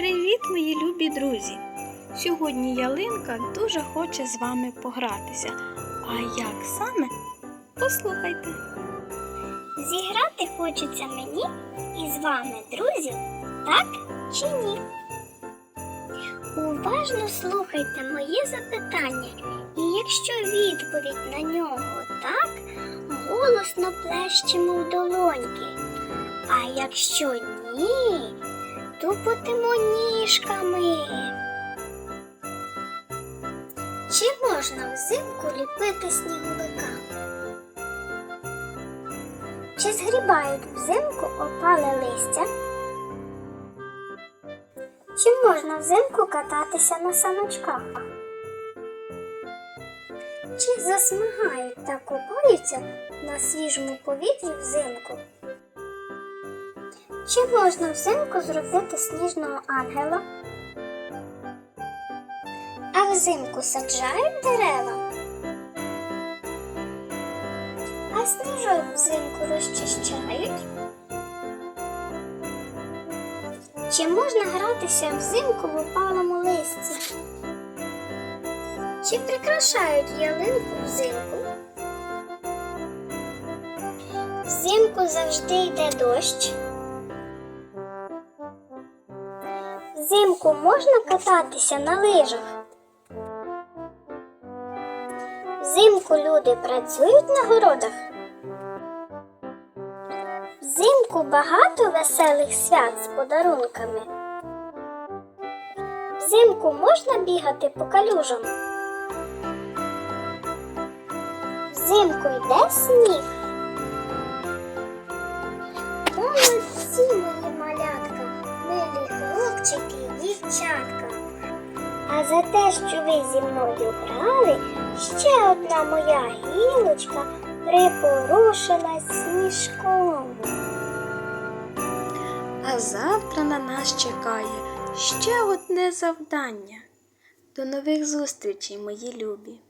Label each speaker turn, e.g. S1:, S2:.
S1: Привіт, мої любі друзі! Сьогодні ялинка дуже хоче з вами погратися. А як саме? Послухайте.
S2: Зіграти хочеться мені і з вами, друзі, так чи ні? Уважно слухайте моє запитання, і якщо відповідь на нього так, голосно плещемо в долоньки. А якщо ні, тупотимо ніжками. Чи можна взимку ліпити сніговика? Чи згрібають взимку опале листя? Чи можна взимку кататися на саночках? Чи засмагають та купаються на свіжому повітрі взимку? Чи можна взимку зробити сніжного ангела? А взимку саджають дерева? А сніжок взимку розчищають? Чи можна гратися взимку в опалому листі? Чи прикрашають ялинку взимку? Взимку завжди йде дощ. Взимку можна кататися на лижах. Взимку люди працюють на городах. Взимку багато веселих свят з подарунками. Взимку можна бігати по калюжам. Взимку йде сніг. Дівчатка. А за те, що ви зі мною грали, ще одна моя гілочка припорушилась сніжком.
S1: А завтра на нас чекає ще одне завдання. До нових зустрічей, мої любі!